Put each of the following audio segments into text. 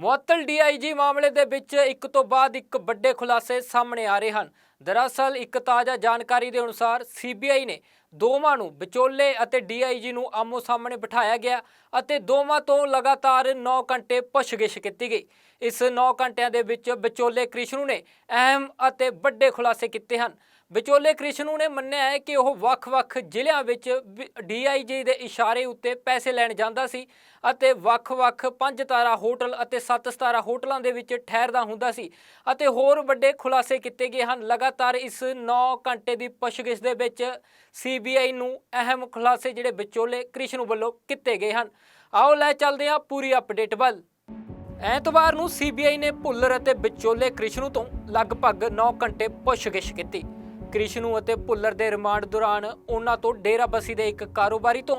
ਮੁਅੱਤਲ ਡੀਆਈਜੀ ਮਾਮਲੇ ਦੇ ਵਿੱਚ ਇੱਕ ਤੋਂ ਬਾਅਦ ਇੱਕ ਵੱਡੇ ਖੁਲਾਸੇ ਸਾਹਮਣੇ ਆ ਰਹੇ ਹਨ। ਦਰਅਸਲ, ਇੱਕ ਤਾਜ਼ਾ ਜਾਣਕਾਰੀ ਦੇ ਅਨੁਸਾਰ ਸੀਬੀਆਈ ਨੇ ਦੋਵਾਂ ਨੂੰ ਵਿਚੋਲੇ ਅਤੇ ਡੀਆਈਜੀ ਨੂੰ ਆਮੋ ਸਾਹਮਣੇ ਬਿਠਾਇਆ ਗਿਆ ਅਤੇ ਦੋਵਾਂ ਤੋਂ ਲਗਾਤਾਰ 9 ਘੰਟੇ ਪੁੱਛਗਿੱਛ ਕੀਤੀ ਗਈ। ਇਸ 9 ਘੰਟਿਆਂ ਦੇ ਵਿੱਚ ਵਿਚੋਲੇ ਕ੍ਰਿਸ਼ਨੂ ਨੇ ਅਹਿਮ ਅਤੇ ਵੱਡੇ ਖੁਲਾਸੇ ਕੀਤੇ ਹਨ। ਵਿਚੋਲੇ ਕ੍ਰਿਸ਼ਨੂ ਨੇ ਮੰਨਿਆ ਹੈ ਕਿ ਉਹ ਵੱਖ-ਵੱਖ ਜ਼ਿਲ੍ਹਿਆਂ ਵਿੱਚ ਡੀਆਈਜੀ ਦੇ ਇਸ਼ਾਰੇ ਉੱਤੇ ਪੈਸੇ ਲੈਣ ਜਾਂਦਾ ਸੀ ਅਤੇ ਵੱਖ-ਵੱਖ ਪੰਜ ਤਾਰਾ ਹੋਟਲ ਅਤੇ ਸੱਤ ਤਾਰਾ ਹੋਟਲਾਂ ਦੇ ਵਿੱਚ ਠਹਿਰਦਾ ਹੁੰਦਾ ਸੀ ਅਤੇ ਹੋਰ ਵੱਡੇ ਖੁਲਾਸੇ ਕੀਤੇ ਗਏ ਹਨ। ਲਗਾਤਾਰ ਇਸ 9 ਘੰਟੇ ਦੀ ਪੁੱਛਗਿੱਛ ਦੇ ਵਿੱਚ ਸੀਬੀਆਈ ਨੂੰ ਅਹਿਮ ਖੁਲਾਸੇ ਜਿਹੜੇ ਵਿਚੋਲੇ ਕ੍ਰਿਸ਼ਨੂ ਵੱਲੋਂ ਕੀਤੇ ਗਏ ਹਨ। ਆਓ ਲੈ ਚੱਲਦੇ ਹਾਂ ਪੂਰੀ ਅਪਡੇਟ ਵੱਲ। ਐਤਵਾਰ ਨੂੰ ਸੀਬੀਆਈ ਨੇ ਭੁੱਲਰ ਅਤੇ ਵਿਚੋਲੇ ਕ੍ਰਿਸ਼ਨੂ ਤੋਂ ਲਗਭਗ 9 ਘੰਟੇ ਪੁੱਛਗਿੱਛ ਕੀਤੀ। ਕ੍ਰਿਸ਼ਨੂ ਅਤੇ ਭੁੱਲਰ ਦੇ ਰਿਮਾਂਡ ਦੌਰਾਨ ਉਹਨਾਂ ਤੋਂ ਡੇਰਾਬੱਸੀ ਦੇ ਇੱਕ ਕਾਰੋਬਾਰੀ ਤੋਂ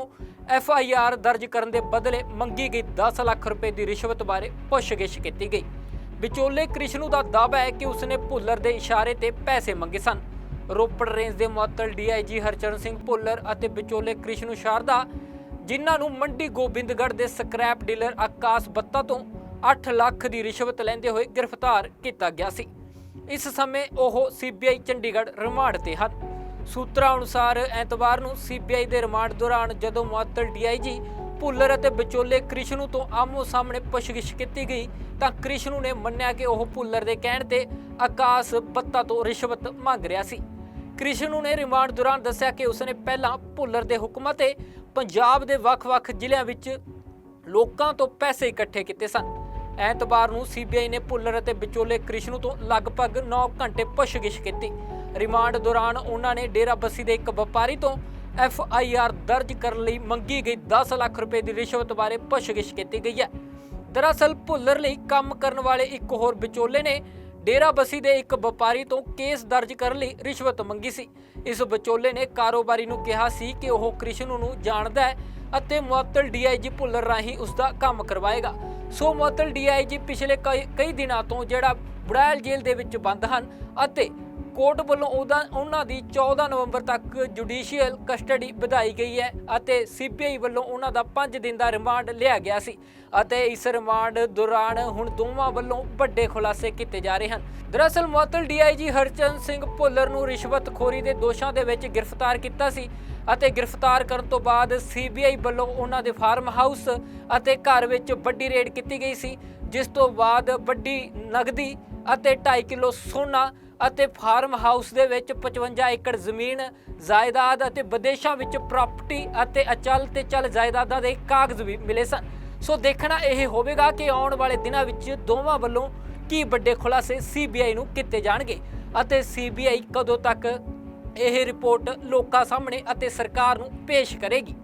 ਐਫ ਆਈ ਆਰ ਦਰਜ ਕਰਨ ਦੇ ਬਦਲੇ ਮੰਗੀ ਗਈ 10 ਲੱਖ ਰੁਪਏ ਦੀ ਰਿਸ਼ਵਤ ਬਾਰੇ ਪੁੱਛਗਿੱਛ ਕੀਤੀ ਗਈ। ਵਿਚੋਲੇ ਕ੍ਰਿਸ਼ਨੂ ਦਾ ਦਾਅਵਾ ਹੈ ਕਿ ਉਸਨੇ ਭੁੱਲਰ ਦੇ ਇਸ਼ਾਰੇ ਤੇ ਪੈਸੇ ਮੰਗੇ ਸਨ। ਰੋਪੜ ਰੇਂਜ ਦੇ ਮੁਅੱਤਲ ਡੀਆਈਜੀ ਹਰਚਰਨ ਸਿੰਘ ਭੁੱਲਰ ਅਤੇ ਵਿਚੋਲੇ ਕ੍ਰਿਸ਼ਨੂ ਸ਼ਾਰਦਾ, ਜਿਨ੍ਹਾਂ ਨੂੰ ਮੰਡੀ ਗੋਬਿੰਦਗੜ੍ਹ ਦੇ ਸਕ੍ਰੈਪ ਡੀਲਰ ਆਕਾਸ਼ ਬੱਤਾ ਤੋਂ 8 ਲੱਖ ਦੀ ਰਿਸ਼ਵਤ ਲੈਂਦੇ ਹੋਏ ਗ੍ਰਿਫਤਾਰ ਕੀਤਾ ਗਿਆ ਸੀ। ਇਸ ਸਮੇਂ ਉਹ ਸੀਬੀਆਈ ਚੰਡੀਗੜ੍ਹ ਰਿਮਾਂਡ ਤੇ ਹਨ। ਸੂਤਰਾਂ ਅਨੁਸਾਰ ਐਤਵਾਰ ਨੂੰ ਸੀਬੀਆਈ ਦੇ ਰਿਮਾਂਡ ਦੌਰਾਨ ਜਦੋਂ ਮੁਅੱਤਲ ਡੀਆਈਜੀ ਭੁੱਲਰ ਅਤੇ ਵਿਚੋਲੇ ਕ੍ਰਿਸ਼ਨੂ ਤੋਂ ਆਮੋ ਸਾਹਮਣੇ ਪੁੱਛਗਿੱਛ ਕੀਤੀ ਗਈ ਤਾਂ ਕ੍ਰਿਸ਼ਨੂ ਨੇ ਮੰਨਿਆ ਕਿ ਉਹ ਭੁੱਲਰ ਦੇ ਕਹਿਣ ਤੇ ਆਕਾਸ਼ ਬੱਤਾ ਤੋਂ ਰਿਸ਼ਵਤ ਮੰਗ ਰਿਹਾ ਸੀ। ਕ੍ਰਿਸ਼ਨੂ ਨੇ ਰਿਮਾਂਡ ਦੌਰਾਨ ਦੱਸਿਆ ਕਿ ਉਸਨੇ ਪਹਿਲਾਂ ਭੁੱਲਰ ਦੇ ਹੁਕਮਾਂ ਤੇ ਪੰਜਾਬ ਦੇ ਵੱਖ-ਵੱਖ ਜ਼ਿਲ੍ਹਿਆਂ ਵਿੱਚ ਲੋਕਾਂ ਤੋਂ ਪੈਸੇ ਇਕੱਠੇ ਕੀਤੇ ਸਨ। ਐਤਵਾਰ ਨੂੰ ਸੀਬੀਆਈ ਨੇ ਭੁੱਲਰ ਅਤੇ ਵਿਚੋਲੇ ਕ੍ਰਿਸ਼ਨੂ ਤੋਂ ਲਗਭਗ 9 ਘੰਟੇ ਪੁੱਛਗਿੱਛ ਕੀਤੀ। ਰਿਮਾਂਡ ਦੌਰਾਨ ਉਹਨਾਂ ਨੇ ਡੇਰਾਬੱਸੀ ਦੇ ਇੱਕ ਵਪਾਰੀ ਤੋਂ ਐਫ ਆਈ ਆਰ ਦਰਜ ਕਰਨ ਲਈ ਮੰਗੀ ਗਈ 10 ਲੱਖ ਰੁਪਏ ਦੀ ਰਿਸ਼ਵਤ ਬਾਰੇ ਪੁੱਛਗਿੱਛ ਕੀਤੀ ਗਈ ਹੈ। ਦਰਅਸਲ ਭੁੱਲਰ ਲਈ ਕੰਮ ਕਰਨ ਵਾਲੇ ਇੱਕ ਹੋਰ ਵਿਚੋਲੇ ਨੇ ਡੇਰਾਬੱਸੀ ਦੇ ਇੱਕ ਵਪਾਰੀ ਤੋਂ ਕੇਸ ਦਰਜ ਕਰਨ ਲਈ ਰਿਸ਼ਵਤ ਮੰਗੀ ਸੀ। ਇਸ ਵਿਚੋਲੇ ਨੇ ਕਾਰੋਬਾਰੀ ਨੂੰ ਕਿਹਾ ਸੀ ਕਿ ਉਹ ਕ੍ਰਿਸ਼ਨ ਨੂੰ ਜਾਣਦਾ ਹੈ ਅਤੇ ਮੁਅੱਤਲ ਡੀਆਈਜੀ ਭੁੱਲਰ ਰਾਹੀਂ ਉਸ ਦਾ ਕੰਮ ਕਰਵਾਏਗਾ। ਸੋ ਮੁਅੱਤਲ ਡੀਆਈਜੀ ਪਿਛਲੇ ਕਈ ਕਈ ਦਿਨਾਂ ਤੋਂ ਜਿਹੜਾ ਬੁੜੈਲ ਜੇਲ੍ਹ ਦੇ ਵਿੱਚ ਬੰਦ ਹਨ ਅਤੇ ਕੋਰਟ ਵੱਲੋਂ ਉਹਦਾ ਉਹਨਾਂ ਦੀ 14 ਨਵੰਬਰ ਤੱਕ ਜੁਡੀਸ਼ੀਅਲ ਕਸਟਡੀ ਵਧਾਈ ਗਈ ਹੈ ਅਤੇ ਸੀਬੀਆਈ ਵੱਲੋਂ ਉਹਨਾਂ ਦਾ 5 ਦਿਨ ਦਾ ਰਿਮਾਂਡ ਲਿਆ ਗਿਆ ਸੀ ਅਤੇ ਇਸ ਰਿਮਾਂਡ ਦੌਰਾਨ ਹੁਣ ਦੋਵਾਂ ਵੱਲੋਂ ਵੱਡੇ ਖੁਲਾਸੇ ਕੀਤੇ ਜਾ ਰਹੇ ਹਨ। ਦਰਅਸਲ ਮੁਅੱਤਲ ਡੀਆਈਜੀ ਹਰਚੰਦ ਸਿੰਘ ਭੁੱਲਰ ਨੂੰ ਰਿਸ਼ਵਤਖੋਰੀ ਦੇ ਦੋਸ਼ਾਂ ਦੇ ਵਿੱਚ ਗ੍ਰਿਫਤਾਰ ਕੀਤਾ ਸੀ ਅਤੇ ਗ੍ਰਿਫਤਾਰ ਕਰਨ ਤੋਂ ਬਾਅਦ ਸੀਬੀਆਈ ਵੱਲੋਂ ਉਹਨਾਂ ਦੇ ਫਾਰਮ ਹਾਊਸ ਅਤੇ ਘਰ ਵਿੱਚ ਵੱਡੀ ਰੇਡ ਕੀਤੀ ਗਈ ਸੀ, ਜਿਸ ਤੋਂ ਬਾਅਦ ਵੱਡੀ ਨਗਦੀ ਅਤੇ 2.5 ਕਿਲੋ ਸੋਨਾ ਅਤੇ ਫਾਰਮ ਹਾਊਸ ਦੇ ਵਿੱਚ 55 ਏਕੜ ਜ਼ਮੀਨ, ਜਾਇਦਾਦ ਅਤੇ ਵਿਦੇਸ਼ਾਂ ਵਿੱਚ ਪ੍ਰਾਪਰਟੀ ਅਤੇ ਅਚਲ ਤੇ ਚਲ ਜਾਇਦਾਦਾਂ ਦੇ ਕਾਗਜ਼ ਵੀ ਮਿਲੇ ਸਨ। ਸੋ ਦੇਖਣਾ ਇਹ ਹੋਵੇਗਾ ਕਿ ਆਉਣ ਵਾਲੇ ਦਿਨਾਂ ਵਿੱਚ ਦੋਵਾਂ ਵੱਲੋਂ ਕੀ ਵੱਡੇ ਖੁਲਾਸੇ ਸੀਬੀਆਈ ਨੂੰ ਕੀਤੇ ਜਾਣਗੇ ਅਤੇ ਸੀਬੀਆਈ ਕਦੋਂ ਤੱਕ ਇਹ ਰਿਪੋਰਟ ਲੋਕਾਂ ਸਾਹਮਣੇ ਅਤੇ ਸਰਕਾਰ ਨੂੰ ਪੇਸ਼ ਕਰੇਗੀ।